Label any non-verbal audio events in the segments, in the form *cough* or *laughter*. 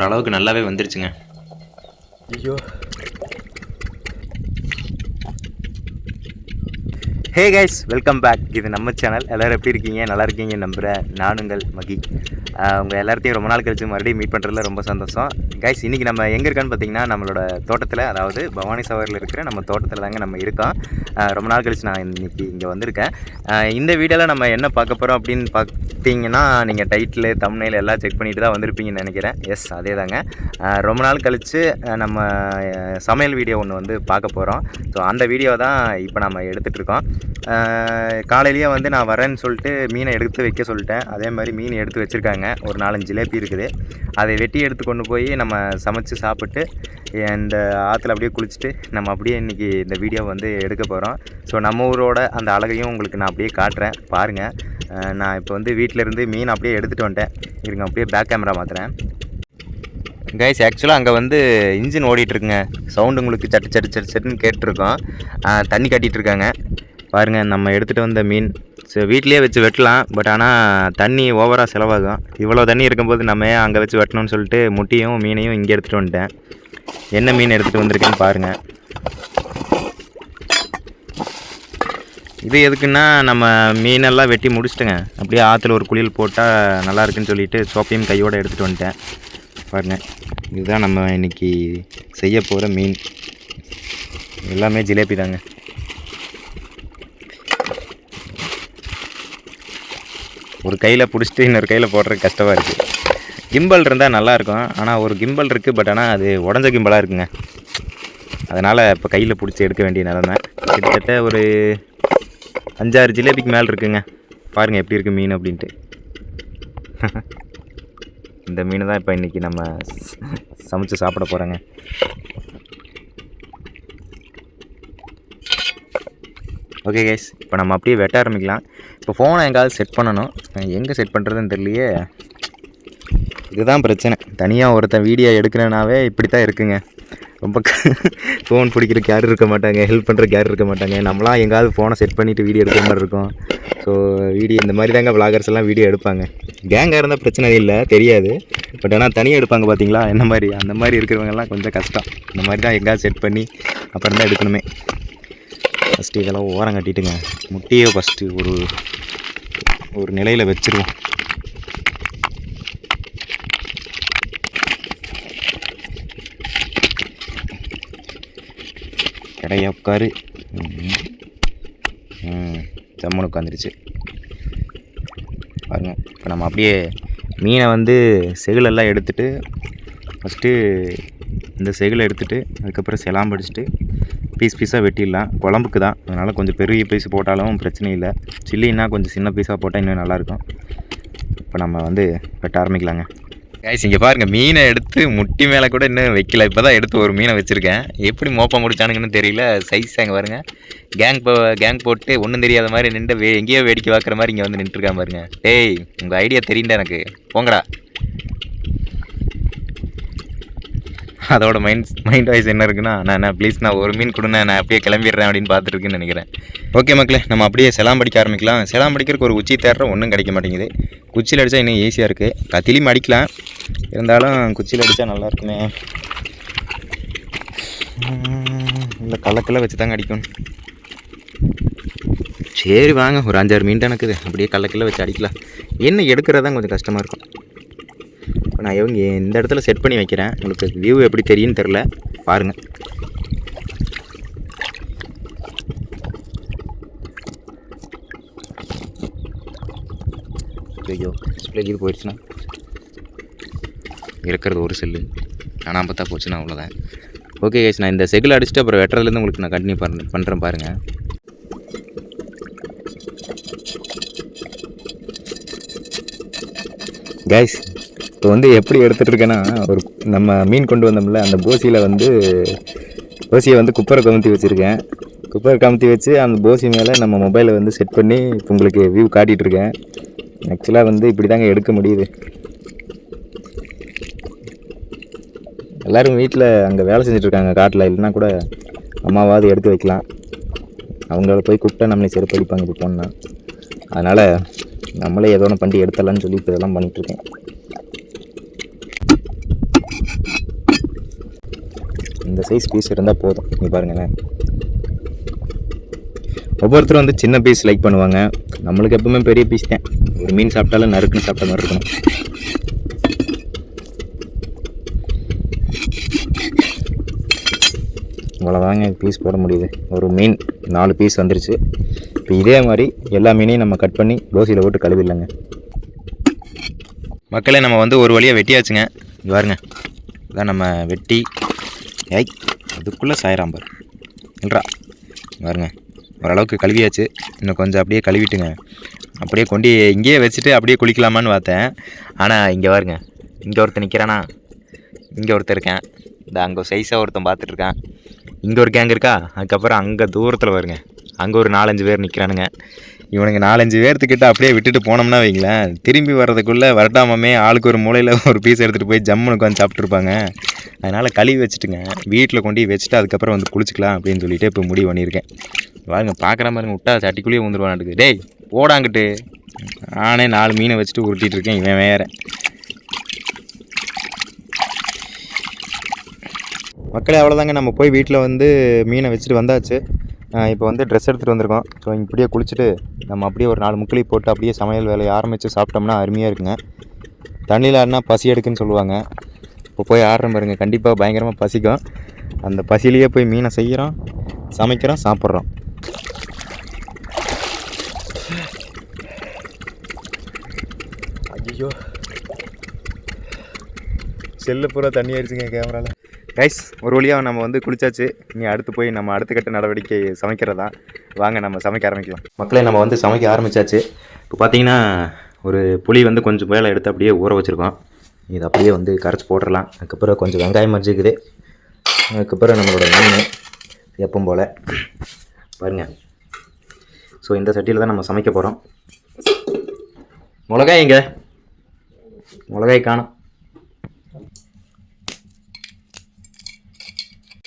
ஓரளவுக்கு நல்லாவே வந்துருச்சுங்க. ஐயோ. ஹே கைஸ் வெல்கம் பேக் இது நம்ம சேனல் எல்லோரும் எப்படி இருக்கீங்க? நல்லா இருக்கீங்க நம்புகிறேன் நானுங்கள் மகி. உங்கள் எல்லாத்தையும் ரொம்ப நாள் கழிச்சு மறுபடியும் மீட் பண்ணுறதுல ரொம்ப சந்தோஷம். கைஸ் இன்றைக்கி நம்ம எங்கே இருக்கான்னு பார்த்தீங்கன்னா நம்மளோட தோட்டத்தில் அதாவது பவானி சவரில் இருக்கிற நம்ம தோட்டத்தில் தாங்க நம்ம இருக்கோம். ரொம்ப நாள் கழிச்சு நான் இன்றைக்கி இங்கே வந்திருக்கேன். இந்த வீடியோவில் நம்ம என்ன பார்க்க போகிறோம் அப்படின்னு பார்க்க பார்த்தீங்கன்னா நீங்கள் டைட்டில் தம்னையில் எல்லாம் செக் பண்ணிட்டு தான் வந்திருப்பீங்கன்னு நினைக்கிறேன். எஸ் அதே தாங்க ரொம்ப நாள் கழித்து நம்ம சமையல் வீடியோ ஒன்று வந்து பார்க்க போகிறோம் ஸோ அந்த வீடியோ தான் இப்போ நம்ம எடுத்துகிட்ருக்கோம் காலையிலேயே வந்து நான் வரேன்னு சொல்லிட்டு மீனை எடுத்து வைக்க சொல்லிட்டேன். அதே மாதிரி மீன் எடுத்து வச்சுருக்காங்க. ஒரு நாலஞ்சு ஜிலேபி இருக்குது. அதை வெட்டி எடுத்து கொண்டு போய் நம்ம சமைச்சு சாப்பிட்டு இந்த uh, ஆற்றுல அப்படியே குளிச்சுட்டு நம்ம அப்படியே இன்றைக்கி இந்த வீடியோ வந்து எடுக்க போகிறோம் ஸோ நம்ம ஊரோட அந்த அழகையும் உங்களுக்கு நான் அப்படியே காட்டுறேன். பாருங்கள் நான் இப்போ வந்து வீட்டில் இருந்து மீன் அப்படியே எடுத்துகிட்டு வந்துட்டேன். இருங்க அப்படியே பேக் கேமரா மாற்றுறேன் கைஸ் ஆக்சுவலாக அங்கே வந்து இன்ஜின் ஓடிட்டுருக்குங்க. சவுண்டு உங்களுக்கு சட்டு சட்டு சட்டு சட்டுன்னு கேட்டிருக்கோம். தண்ணி கட்டிகிட்டு இருக்காங்க பாருங்கள் நம்ம எடுத்துகிட்டு வந்த மீன். ஸோ வீட்லேயே வச்சு வெட்டலாம். பட் ஆனால் தண்ணி ஓவராக செலவாகும். இவ்வளோ தண்ணி இருக்கும்போது நம்ம ஏன் அங்கே வச்சு வெட்டணும்னு சொல்லிட்டு முட்டையும் மீனையும் இங்கே எடுத்துகிட்டு வந்துட்டேன். என்ன மீன் எடுத்துகிட்டு வந்திருக்கேன்னு பாருங்கள் இது எதுக்குன்னா நம்ம மீனெல்லாம் வெட்டி முடிச்சிட்டேங்க. அப்படியே ஆற்றுல ஒரு குளியல் போட்டால் நல்லா இருக்குன்னு சொல்லிட்டு சோப்பையும் கையோடு எடுத்துகிட்டு வந்துட்டேன். பாருங்கள் இதுதான் நம்ம இன்னைக்கு செய்ய போகிற மீன். எல்லாமே ஜிலேபி தாங்க. ஒரு கையில் பிடிச்சிட்டு இன்னொரு கையில் போடுறது கஷ்டமாக இருக்குது கிம்பல் இருந்தால் நல்லாயிருக்கும் ஆனால் ஒரு கிம்பல் இருக்குது பட் ஆனால் அது உடஞ்ச கிம்பலாக இருக்குங்க. அதனால் இப்போ கையில் பிடிச்சி எடுக்க வேண்டிய நிலமை. கிட்டத்தட்ட ஒரு அஞ்சாறு ஜிலேபிக்கு மேலே இருக்குங்க. பாருங்கள் எப்படி இருக்குது மீன் அப்படின்ட்டு. *laughs* இந்த மீன் தான் இப்போ இன்றைக்கி நம்ம சமைச்சு சாப்பிட போகிறோங்க ஓகே கேஸ் இப்போ நம்ம அப்படியே வெட்ட ஆரம்பிக்கலாம். இப்போ ஃபோனை எங்காவது செட் பண்ணணும். எங்கே செட் பண்ணுறதுன்னு தெரியலையே. இதுதான் பிரச்சனை. தனியாக ஒருத்தன் வீடியோ எடுக்கிறனாவே இப்படி தான் இருக்குங்க. ரொம்ப ஃபோன் பிடிக்கிறக்கு யாரும் இருக்க மாட்டாங்க ஹெல்ப் பண்ணுறக்கு யாரும் இருக்க மாட்டாங்க. நம்மளாம் எங்காவது ஃபோனை செட் பண்ணிவிட்டு வீடியோ எடுக்கிற மாதிரி இருக்கும். ஸோ வீடியோ இந்த மாதிரி தாங்க விளாகர்ஸ் எல்லாம் வீடியோ எடுப்பாங்க. கேங்காக இருந்தால் பிரச்சனை இல்லை தெரியாது. பட் ஆனால் தனியாக எடுப்பாங்க பார்த்தீங்களா என்ன மாதிரி? அந்த மாதிரி இருக்கிறவங்கலாம் கொஞ்சம் கஷ்டம். இந்த மாதிரி தான் எங்கேயாவது செட் பண்ணி அப்புறம் தான் எடுக்கணுமே. ஃபஸ்ட்டு இதெல்லாம் ஓரம் கட்டிட்டுங்க. முட்டையை ஃபஸ்ட்டு ஒரு ஒரு நிலையில் வச்சுருவோம். கிடையா உட்காரு. ஜம்முன்னு உட்காந்துருச்சு. பாருங்க இப்போ நம்ம அப்படியே மீனை வந்து செகுலெல்லாம் எடுத்துகிட்டு ஃபஸ்ட்டு இந்த செகுலை எடுத்துகிட்டு அதுக்கப்புறம் செலாம் படிச்சுட்டு பீஸ் பீஸாக வெட்டிடலாம். குழம்புக்கு தான். அதனால் கொஞ்சம் பெரிய பீஸ் போட்டாலும் பிரச்சனை இல்லை. சில்லின்னா கொஞ்சம் சின்ன பீஸாக போட்டால் இன்னும் நல்லாயிருக்கும் இப்போ நம்ம வந்து வெட்ட ஆரம்பிக்கலாங்க. கைஸ் இங்கே பாருங்கள் மீனை எடுத்து முட்டி மேலே கூட இன்னும் வைக்கல. இப்போ தான் எடுத்து ஒரு மீனை வச்சுருக்கேன். எப்படி மோப்பம் முடிச்சானுங்கன்னு தெரியல. சைஸ் அங்கே பாருங்க. கேங் போ கேங் போட்டு ஒன்றும் தெரியாத மாதிரி நின்று வே எங்கேயோ வேடிக்கை பார்க்குற மாதிரி இங்கே வந்து நின்றுருக்கான் பாருங்க. டேய் உங்கள் ஐடியா தெரியுண்டா எனக்கு? போங்கடா. அதோட மைண்ட் மைண்ட் வாய்ஸ் என்ன இருக்குன்னா நான் ப்ளீஸ் நான் ஒரு மீன் கொடுண்ணா நான் அப்படியே கிளம்பிடுறேன் அப்படின்னு பார்த்துருக்குன்னு நினைக்கிறேன். ஓகே மக்களே நம்ம அப்படியே செலாம் படிக்க ஆரம்பிக்கலாம். செலாம் படிக்கிறதுக்கு ஒரு உச்சி தேடுற ஒன்றும் கிடைக்க மாட்டேங்குது. குச்சியில் அடித்தா இன்னும் ஈஸியாக இருக்குது கத்திலையும் அடிக்கலாம். இருந்தாலும் குச்சியில் அடித்தா நல்லாயிருக்குமே இல்லை கலக்கெல்லாம் வச்சு தாங்க அடிக்கணும். சரி வாங்க ஒரு அஞ்சாறு மீன் தான் இருக்குது. அப்படியே கல்லக்கில் வச்சு அடிக்கலாம். என்ன எடுக்கிறது தான் கொஞ்சம் கஷ்டமாக இருக்கும். இப்போ நான் இவங்க இந்த இடத்துல செட் பண்ணி வைக்கிறேன். உங்களுக்கு வியூ எப்படி தெரியும்னு தெரில பாருங்கள் ஐயோ டிஸ்பிளே கீது போயிடுச்சுன்னா இருக்கிறது ஒரு செல்லு ஆனால் பார்த்தா போச்சுன்னா அவ்வளோதான் ஓகே கேஸ் நான் இந்த செகில் அடிச்சுட்டு அப்புறம் வெட்டுறதுலேருந்து உங்களுக்கு நான் கண்டினியூ பண்ண பண்ணுறேன் பாருங்கள் கைஸ் இப்போ வந்து எப்படி எடுத்துகிட்டு இருக்கேன்னா ஒரு நம்ம மீன் கொண்டு வந்தோம்ல அந்த போசியில் வந்து போசியை வந்து குப்பரை கமுத்தி வச்சுருக்கேன். குப்பரை கமுத்தி வச்சு அந்த போசி மேலே நம்ம மொபைலை வந்து செட் பண்ணி இப்போ உங்களுக்கு வியூ காட்டிகிட்டு இருக்கேன். ஆக்சுவலாக வந்து இப்படி தாங்க எடுக்க முடியுது. எல்லோரும் வீட்டில் அங்கே வேலை செஞ்சிட்ருக்காங்க காட்டில். இல்லைன்னா கூட அம்மாவாவது எடுத்து வைக்கலாம். அவங்கள போய் கூப்பிட்டா நம்மளே செருப்பு அடிப்பாங்க இப்போ போனால் அதனால் நம்மளே ஏதோ ஒன்று பண்ணி எடுத்துடலான்னு சொல்லி இப்போ இதெல்லாம் பண்ணிகிட்ருக்கேன் சைஸ் பீஸ் இருந்தால் போதும். நீ பாருங்களேன். ஒவ்வொருத்தரும் வந்து சின்ன பீஸ் லைக் பண்ணுவாங்க. நம்மளுக்கு எப்பவுமே பெரிய பீஸ் தான். ஒரு மீன் சாப்பிட்டாலும் நறுக்குன்னு சாப்பிட்ட மாதிரி இருக்கணும். இவ்வளோதாங்க பீஸ் போட முடியுது. ஒரு மீன் நாலு பீஸ் வந்துருச்சு. இப்போ இதே மாதிரி எல்லா மீனையும் நம்ம கட் பண்ணி தோசையில் போட்டு கழுவிடலாங்க. மக்களே நம்ம வந்து ஒரு வழியாக வெட்டியாச்சுங்க. இங்க பாருங்க. இதான் நம்ம வெட்டி. ஏய் அதுக்குள்ளே சாயிராம்பர் இல்லைரா பாருங்க ஓரளவுக்கு கழுவியாச்சு. இன்னும் கொஞ்சம் அப்படியே கழுவிட்டுங்க. அப்படியே கொண்டு இங்கேயே வச்சுட்டு அப்படியே குளிக்கலாமான்னு பார்த்தேன். ஆனால் இங்கே பாருங்க இங்கே ஒருத்தன் நிற்கிறானா இங்கே ஒருத்தன் இருக்கேன். இந்த அங்கே சைஸாக ஒருத்தன் பார்த்துட்ருக்கேன். இங்கே ஒரு கேங் இருக்கா? அதுக்கப்புறம் அங்கே தூரத்தில் வருங்க அங்கே ஒரு நாலஞ்சு பேர் நிற்கிறானுங்க இவனுங்க நாலஞ்சு பேர்த்துக்கிட்ட அப்படியே விட்டுட்டு போனோம்னா வைங்களேன். திரும்பி வர்றதுக்குள்ளே வரட்டாமமே ஆளுக்கு ஒரு மூலையில் ஒரு பீஸ் எடுத்துகிட்டு போய் ஜம்முன்னு உட்காந்து சாப்பிட்ருப்பாங்க அதனால் கழுவி வச்சுட்டுங்க. வீட்டில் கொண்டு போய் வச்சுட்டு அதுக்கப்புறம் வந்து குளிச்சுக்கலாம் அப்படின்னு சொல்லிட்டு இப்போ முடிவு பண்ணியிருக்கேன். பாருங்க பார்க்குற மாதிரி விட்டா சட்டிக்குள்ளேயே வந்துடுவானுக்கு டேய் போடாங்கிட்டு நானே நாலு மீனை வச்சுட்டு உருட்டிட்டு இருக்கேன் இவன் வேற. மக்களே அவ்வளோதாங்க நம்ம போய் வீட்டில் வந்து மீனை வச்சுட்டு வந்தாச்சு. இப்போ வந்து ட்ரெஸ் எடுத்துகிட்டு வந்திருக்கோம். ஸோ இப்படியே குளிச்சுட்டு நம்ம அப்படியே ஒரு நாலு முக்கிலி போட்டு அப்படியே சமையல் வேலையை ஆரம்பித்து சாப்பிட்டோம்னா அருமையாக இருக்குங்க. தண்ணியில் ஆடினா பசி எடுக்குன்னு சொல்லுவாங்க. இப்போ போய் ஆடுறோம் பாருங்க. கண்டிப்பாக பயங்கரமாக பசிக்கும். அந்த பசியிலேயே போய் மீனை செய்கிறோம் சமைக்கிறோம் சாப்பிட்றோம். ஐயோ செல்லு பூரா தண்ணி ஆயிடுச்சுங்க கேமராவில் கைஸ் ஒரு வழியாக நம்ம வந்து குளிச்சாச்சு. நீ அடுத்து போய் நம்ம அடுத்த கட்ட நடவடிக்கை சமைக்கிறதா? வாங்க நம்ம சமைக்க ஆரம்பிக்கலாம். மக்களே நம்ம வந்து சமைக்க ஆரம்பிச்சாச்சு. இப்போ பார்த்தீங்கன்னா ஒரு புளி வந்து கொஞ்சம் வேலை எடுத்து அப்படியே ஊற வச்சுருக்கோம். இது அப்படியே வந்து கரைச்சி போட்டுடலாம் அதுக்கப்புறம் கொஞ்சம் வெங்காயம் மறிச்சிக்குது அதுக்கப்புறம் நம்மளோட மீன் எப்பவும் போல். பாருங்கள் ஸோ இந்த சட்டியில் தான் நம்ம சமைக்க போகிறோம் மிளகாய் எங்க? மிளகாய் காணும்.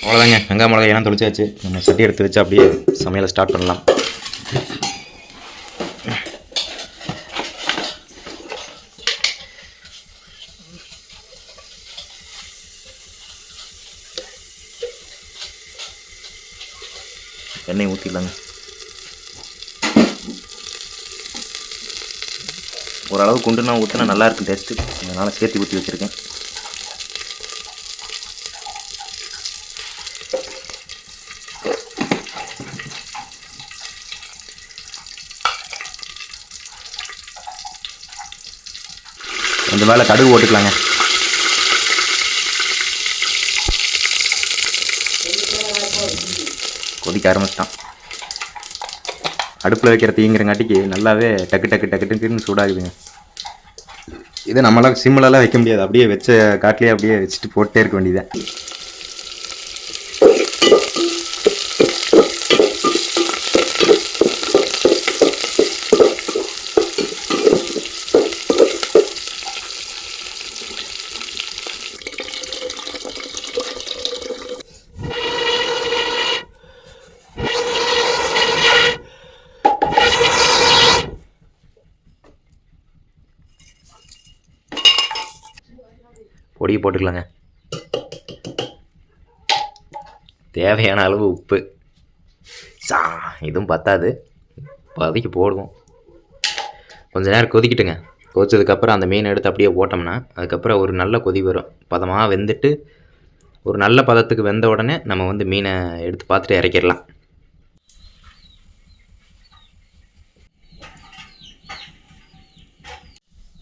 அவ்வளோதாங்க வெங்காய மிளகாயெல்லாம் தொளிச்சாச்சு. நம்ம சட்டி எடுத்து வச்சு அப்படியே சமையலை ஸ்டார்ட் பண்ணலாம். எண்ணெய் ஊற்றிடலாங்க ஓரளவு குண்டுனா ஊற்றினா நல்லா இருக்கும் டேஸ்ட்டு அதனால் சேர்த்து ஊற்றி வச்சுருக்கேன். மேலே கடுகு போட்டுக்கலாங்க. கொதிக்க ஆரம்பிச்சிட்டான். அடுப்பில் வைக்கிற தீங்கிறங்காட்டிக்கு நல்லாவே டக்கு டக்கு டக்கு டக்குன்னு சூடாகுதுங்க. இதை நம்மளால் சிம்மிலலாம் வைக்க முடியாது. அப்படியே வச்ச காட்டிலே அப்படியே வச்சுட்டு போட்டே இருக்க வேண்டியது பொடியை போட்டுக்கலாங்க. தேவையான அளவு உப்பு. சா இதுவும் பத்தாது. பதைக்கு போடுவோம். கொஞ்ச நேரம் கொதிக்கிட்டுங்க. கொதிச்சதுக்கப்புறம் அந்த மீன் எடுத்து அப்படியே போட்டோம்னா அதுக்கப்புறம் ஒரு நல்ல கொதி வரும். பதமாக வெந்துட்டு ஒரு நல்ல பதத்துக்கு வெந்த உடனே நம்ம வந்து மீனை எடுத்து பார்த்துட்டு இறக்கிடலாம்.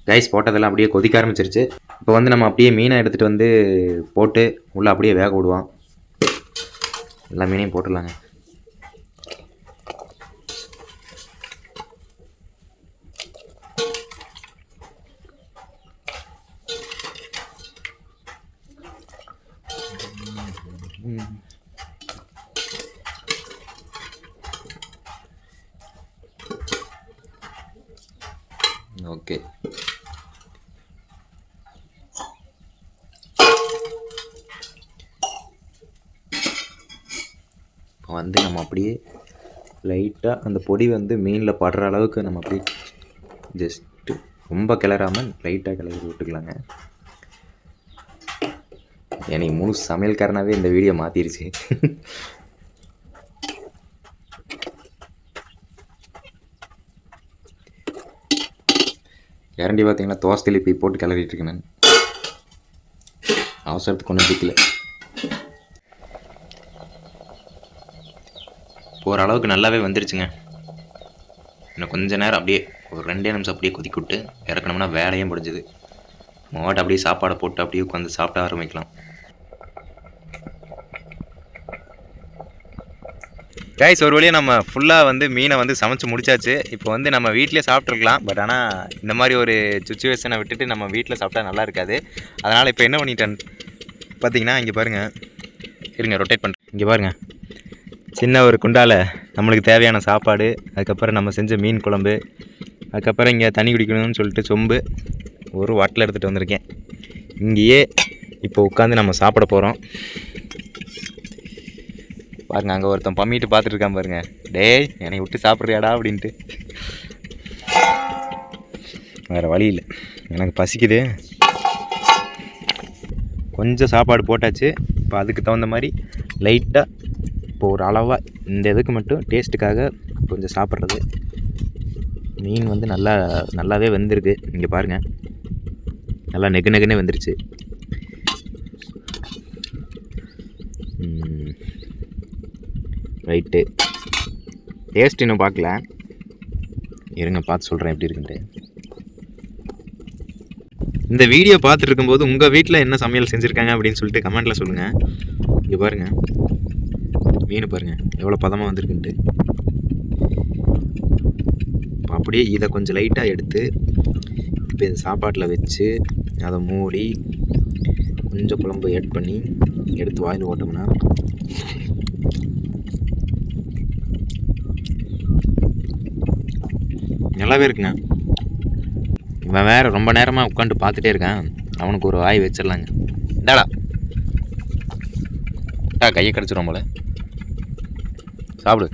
கைஸ் போட்டதெல்லாம் அப்படியே கொதிக்க ஆரம்பிச்சிருச்சு. இப்போ வந்து நம்ம அப்படியே மீனை எடுத்துகிட்டு வந்து போட்டு உள்ளே அப்படியே வேக விடுவோம். எல்லா மீனையும் போட்டுடலாங்க. ஓகே வந்து நம்ம அப்படியே லைட்டாக அந்த பொடி வந்து மீனில் படுற அளவுக்கு நம்ம அப்படியே ஜஸ்ட்டு ரொம்ப கிளறாமல் லைட்டாக கிளறி விட்டுக்கலாங்க. எனக்கு முழு சமையல்காரனாகவே இந்த வீடியோ மாற்றிருச்சு இரண்டி பார்த்தீங்கன்னா தோசை திருப்பி போட்டு கிளறிட்டு இருக்கேன் நான். அவசரத்துக்கு ஒன்றும் பிடிக்கல போகிற அளவுக்கு நல்லாவே வந்துருச்சுங்க. இன்னும் கொஞ்ச நேரம் அப்படியே ஒரு ரெண்டே நிமிஷம் அப்படியே கொதிக்க விட்டு இறக்கணும்னா வேலையும் முடிஞ்சுது. மாட்டு அப்படியே சாப்பாடை போட்டு அப்படியே உட்காந்து சாப்பிட ஆரம்பிக்கலாம். கைஸ் ஒரு வழியாக நம்ம ஃபுல்லாக வந்து மீனை வந்து சமைச்சு முடிச்சாச்சு. இப்போ வந்து நம்ம வீட்டிலே சாப்பிட்ருக்கலாம் பட் ஆனால் இந்த மாதிரி ஒரு சுச்சுவேஷனை விட்டுட்டு நம்ம வீட்டில் சாப்பிட்டா நல்லா இருக்காது. அதனால் இப்போ என்ன பண்ணிட்டேன்? பார்த்தீங்கன்னா இங்கே பாருங்கள் இருங்க ரொட்டேட் பண்ணுறேன் இங்கே பாருங்கள் சின்ன ஒரு குண்டால நம்மளுக்கு தேவையான சாப்பாடு அதுக்கப்புறம் நம்ம செஞ்ச மீன் குழம்பு அதுக்கப்புறம் இங்கே தண்ணி குடிக்கணும்னு சொல்லிட்டு சொம்பு ஒரு வாட்டில் எடுத்துகிட்டு வந்திருக்கேன். இங்கேயே இப்போ உட்காந்து நம்ம சாப்பிட போகிறோம் பாருங்கள் அங்கே ஒருத்தன் பம்மிட்டு பார்த்துட்டு இருக்கான் பாருங்க. டேய் என்னை விட்டு சாப்பிட்றியாடா அப்படின்ட்டு. வேறு வழி இல்லை. எனக்கு பசிக்குது. கொஞ்சம் சாப்பாடு போட்டாச்சு. இப்போ அதுக்கு தகுந்த மாதிரி லைட்டாக இப்போ ஒரு அளவாக இந்த இதுக்கு மட்டும் டேஸ்ட்டுக்காக கொஞ்சம் சாப்பிட்றது. மீன் வந்து நல்லா நல்லாவே வெந்திருக்கு. இங்கே பாருங்கள் நல்லா நெகு நெகுனே வந்துருச்சு. ரைட்டு. டேஸ்ட் இன்னும் பார்க்கல. இருங்க பார்த்து சொல்கிறேன் எப்படி இருக்குன்ட்டு. இந்த வீடியோ பார்த்துட்டு இருக்கும்போது உங்கள் வீட்டில் என்ன சமையல் செஞ்சுருக்காங்க அப்படின்னு சொல்லிட்டு கமெண்ட்டில் சொல்லுங்கள் இங்கே பாருங்கள் மீன் பாருங்கள் எவ்வளோ பதமாக வந்திருக்குன்ட்டு. அப்படியே இதை கொஞ்சம் லைட்டாக எடுத்து இப்போ இந்த சாப்பாட்டில் வச்சு அதை மூடி கொஞ்சம் குழம்பு ஆட் பண்ணி எடுத்து வாயில் ஓட்டோம்னா நல்லாவே இருக்குங்க இவன் வேறு ரொம்ப நேரமாக உட்காந்து பார்த்துட்டே இருக்கான். அவனுக்கு ஒரு வாய் வச்சிடலாங்க. இந்தாடா. டா கையை கிடச்சிரும் போல. சாப்பிடு.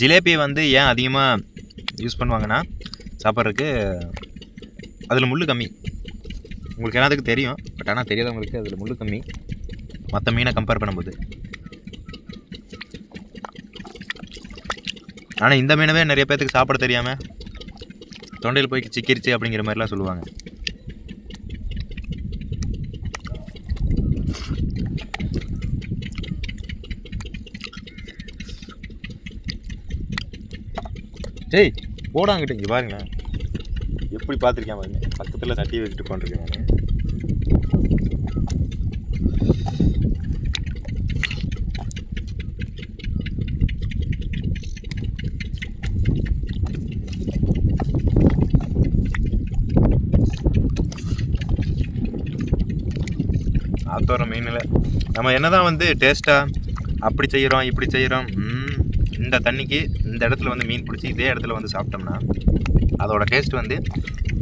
ஜிலேபி வந்து ஏன் அதிகமாக யூஸ் பண்ணுவாங்கன்னா சாப்பிட்றதுக்கு அதில் முள் கம்மி. உங்களுக்கு எல்லாத்துக்கும் தெரியும் பட் ஆனால் தெரியாதவங்களுக்கு அதில் முள் கம்மி. மற்ற மீனை கம்பேர் பண்ணும்போது. ஆனால் இந்த மீனவே நிறைய பேர்த்துக்கு சாப்பிட தெரியாமல் தொண்டையில் போய் சிக்கிருச்சு அப்படிங்கிற மாதிரிலாம் சொல்லுவாங்க. டேய் போடாங்கிட்ட இங்கே பாருங்களேன் எப்படி பார்த்துருக்கேன் பாருங்க. பக்கத்தில் தட்டி வச்சுட்டு உட்காந்துருக்கேன் நான். அத்தோர மீனில் நம்ம என்ன தான் வந்து டேஸ்ட்டாக அப்படி செய்கிறோம் இப்படி செய்கிறோம் இந்த தண்ணிக்கு இந்த இடத்துல வந்து மீன் பிடிச்சி இதே இடத்துல வந்து சாப்பிட்டோம்னா அதோட டேஸ்ட் வந்து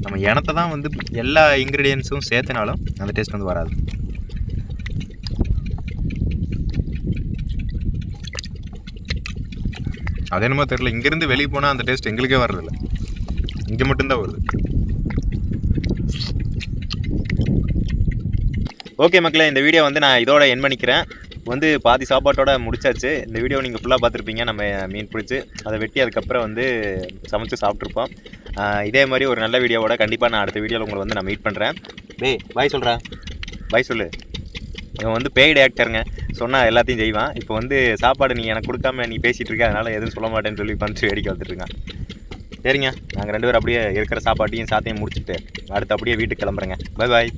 நம்ம இனத்தை தான் வந்து எல்லா இன்க்ரீடியன்ஸும் சேர்த்துனாலும் அந்த டேஸ்ட் வந்து வராது. அது என்னமோ தெரில இங்கேருந்து வெளியே போனால் அந்த டேஸ்ட் எங்களுக்கே வர்றதில்ல. இங்கே மட்டும்தான் வருது. ஓகே மக்களே இந்த வீடியோ வந்து நான் இதோட என் பண்ணிக்கிறேன். வந்து பாதி சாப்பாட்டோட முடிச்சாச்சு. இந்த வீடியோ நீங்கள் ஃபுல்லாக பார்த்துருப்பீங்க. நம்ம மீன் பிடிச்சி அதை வெட்டி அதுக்கப்புறம் வந்து சமைச்சு சாப்பிட்ருப்போம் இதே மாதிரி ஒரு நல்ல வீடியோவோட கண்டிப்பாக நான் அடுத்த வீடியோவில் உங்களை வந்து நான் மீட் பண்ணுறேன் டேய் பாய் சொல்கிறா பாய் சொல்லு. இவன் வந்து பெய்டு ஆக்டருங்க சொன்னால் எல்லாத்தையும் செய்வான். இப்போ வந்து சாப்பாடு நீ எனக்கு கொடுக்காம நீ பேசிகிட்டு இருக்க அதனால் எதுவும் சொல்ல மாட்டேன்னு சொல்லி வந்து வேடிக்கை வந்துட்டு இருக்கான். சரிங்க. நாங்கள் ரெண்டு பேரும் அப்படியே இருக்கிற சாப்பாட்டையும் சாத்தையும் முடிச்சுட்டு அடுத்து அப்படியே வீட்டுக்கு கிளம்புறேங்க. Bye bye